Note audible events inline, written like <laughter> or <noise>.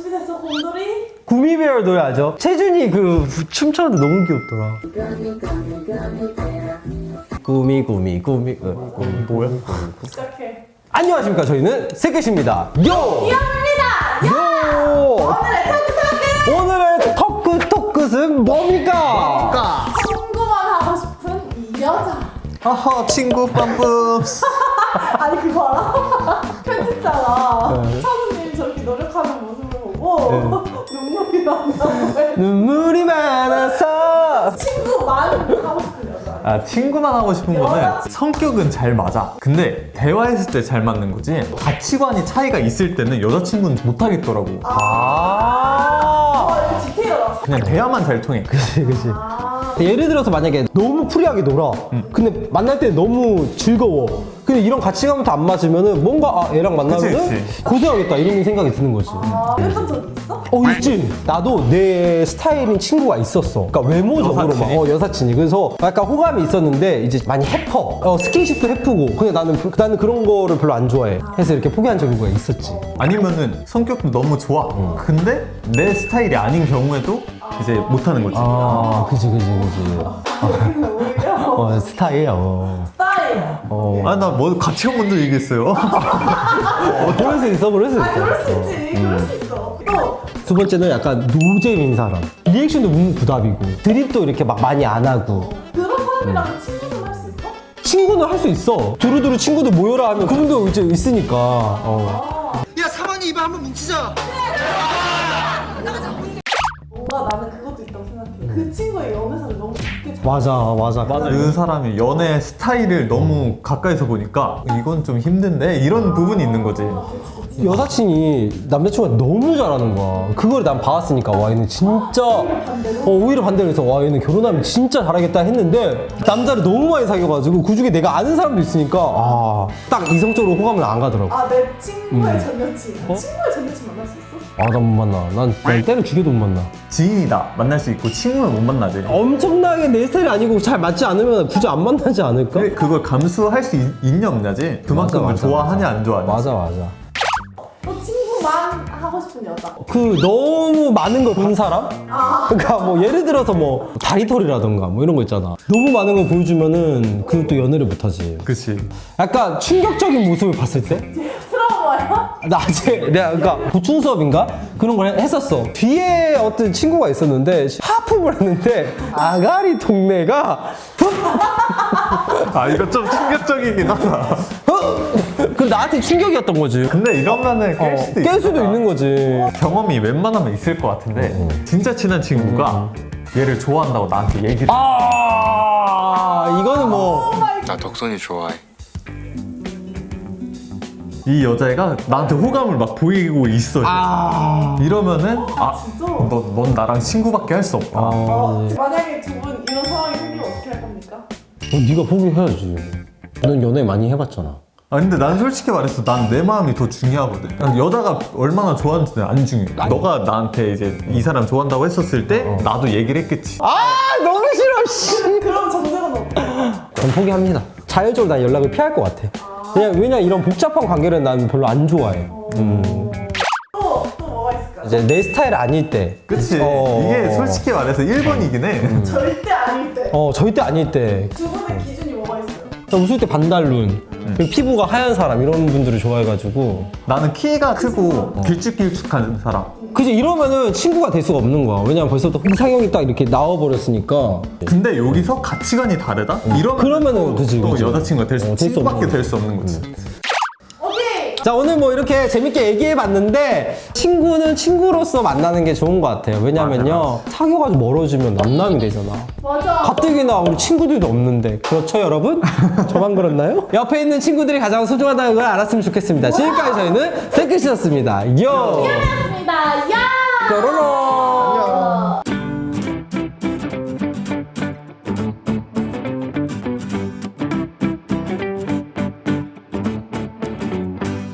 준비됐어 곰돌이? 구미베어 노래 아죠? 채준이 그 춤췄는데 너무 귀엽더라. 구미 구미 구미 어, 구미 뭐야? 시작해 안녕하십니까 저희는 세끝입니다. 요! 이합니다! 요! 오늘의 토크 토크! 오늘의 토크 토크는 뭡니까? 친구만 하고 싶은 이 여자 하하 친구 빰뿜 <laughs> 아니 그거 알아? <laughs> 편집자가 친구만 하고 싶은 여자 아 친구만 하고 싶은 거는 성격은 잘 맞아. 근데 대화했을 때 잘 맞는 거지 가치관이 차이가 있을 때는 여자친구는 못 하겠더라고. 아. 어 이거 디테일하다 그냥 대화만 잘 통해. 그치 그치 아. 예를 들어서 만약에 너무 프리하게 놀아. 근데 만날 때 너무 즐거워 근데 이런 가치관부터 안 맞으면은 뭔가 아 얘랑 만나면은 그치, 고생하겠다 이런 생각이 드는 거지. 아, 이랬던 적 있어? 어 있지. 나도 내 스타일인 친구가 있었어. 그러니까 외모적으로 막 여사친이? 어, 여사친이. 그래서 약간 호감이 있었는데 이제 많이 해퍼. 어, 스킨십도 해프고. 근데 나는 그- 나는 그런 거를 별로 안 좋아해. 해서 이렇게 포기한 적이 있었지. 아니면은 성격도 너무 좋아. 근데 내 스타일이 아닌 경우에도 이제 못하는 거지. 아 그지 그지 그지 오히려 어 스타일 어, 어. 아 나뭐 가치관 먼저 얘기했어요. 어, <laughs> 그럴 수 있어 그럴 수아 그럴 수 있어 있지. 그럴 수 있어. 또 두 번째는 약간 노잼인 사람 리액션도 묵묵부답이고 드립도 이렇게 막 많이 안 하고. 그런 사람이랑 친구 좀 할 수 있어? 친구는 할 수 있어. 두루두루 친구들 모여라 하면 그분도 이제 있으니까. 어. 야 사만이 입에 한번 뭉치자 맞아 맞아 맞아 그 사람이 연애 스타일을 너무 가까이서 보니까 이건 좀 힘든데 이런 부분이 있는 거지 여사친이 남자친구가 너무 잘하는 거야. 그걸 난 봐왔으니까 와 얘는 진짜 어, 오히려 반대로 해서 와 얘는 결혼하면 진짜 잘하겠다 했는데 남자를 너무 많이 사귀어가지고 그 중에 내가 아는 사람도 있으니까 아, 딱 이성적으로 호감을 안 가더라고. 아, 내 친구의 음. 전 여친. 친구의 전 여친 있어? 아나못 만나. 난, 난 때를 죽여도 못 만나. 지인이다 만날 수 있고 친구는 못 만나지 엄청나게 내 스타일이 아니고 잘 맞지 않으면 굳이 안 만나지 않을까? 근데 그걸 감수할 수 있, 있냐 없냐지 그만큼을 맞아, 맞아, 좋아하냐 안 좋아하냐 맞아 맞아. 또 친구만 하고 싶은 여자. 그 너무 많은 걸 본 사람? 그러니까 뭐 예를 들어서 뭐 다리털이라던가 뭐 이런 거 있잖아. 너무 많은 걸 보여주면은 그것도 연애를 못하지. 그치 약간 충격적인 모습을 봤을 때? 낮에 내가 그러니까 보충 수업인가 그런 걸 했었어. 뒤에 어떤 친구가 있었는데 하품을 했는데 아가리 동네가 아 이거 좀 충격적이긴 하다 그 나한테 충격이었던 거지. 근데 이러면은 깰 어, 수도 깰 수도. 있는 거지. 경험이 웬만하면 있을 것 같은데 진짜 친한 친구가 얘를 좋아한다고 나한테 얘기를 아 이거는 뭐 나 덕선이 좋아해 이 여자애가 나한테 호감을 막 보이고 있어 아. 이러면은 아, 진짜? 너, 넌 나랑 친구밖에 할 수 없다 어, 만약에 두 분 이런 상황이 생기면 어떻게 할 겁니까? 어, 네가 포기해야지. 넌 연애 많이 해봤잖아. 아 근데 난 솔직히 말해서 난 내 마음이 더 중요하거든 난 여자가 얼마나 좋아하는지는 안 중요해 너가 나한테 이제 이 사람 좋아한다고 했었을 때 나도 얘기를 했겠지 아 너무 싫어. 씨. 그럼 어떻게 해? 전 포기합니다. 자연적으로 난 연락을 피할 것 같아. 그냥 왜냐 이런 복잡한 관계를 난 별로 안 좋아해. 음. 또, 또 뭐가 있을까요? 이제 내 스타일 아닐 때. 그치 어. 이게 솔직히 말해서 1번이긴 해 절대 아닐 때. 어 절대 아닐 때. 두 분의 기준이 뭐가 있어요? 나 웃을 때 반달눈. 그리고 피부가 하얀 사람 이런 분들을 좋아해가지고. 나는 키가 크고 길쭉길쭉한 사람 그지 이러면은 친구가 될 수가 없는 거야. 왜냐면 벌써부터 이상형이 딱 이렇게 나와버렸으니까. 근데 여기서 가치관이 다르다? 이러면 그러면은 또, 그치, 또 그치. 여자친구가 될 수, 어, 될수 친구밖에 없는 될 수 없는 거지 오케이! 자 오늘 뭐 이렇게 재밌게 얘기해봤는데 친구는 친구로서 만나는 게 좋은 것 같아요. 왜냐면요 사귀어가지고 멀어지면 남남이 되잖아. 맞아. 가뜩이나 우리 친구들도 없는데 그렇죠 여러분? <laughs> 저만 그렇나요? 옆에 있는 친구들이 가장 소중하다는 걸 알았으면 좋겠습니다 지금까지 저희는 세크시였습니다 요! 고맙습니다. 야! 뾰로롱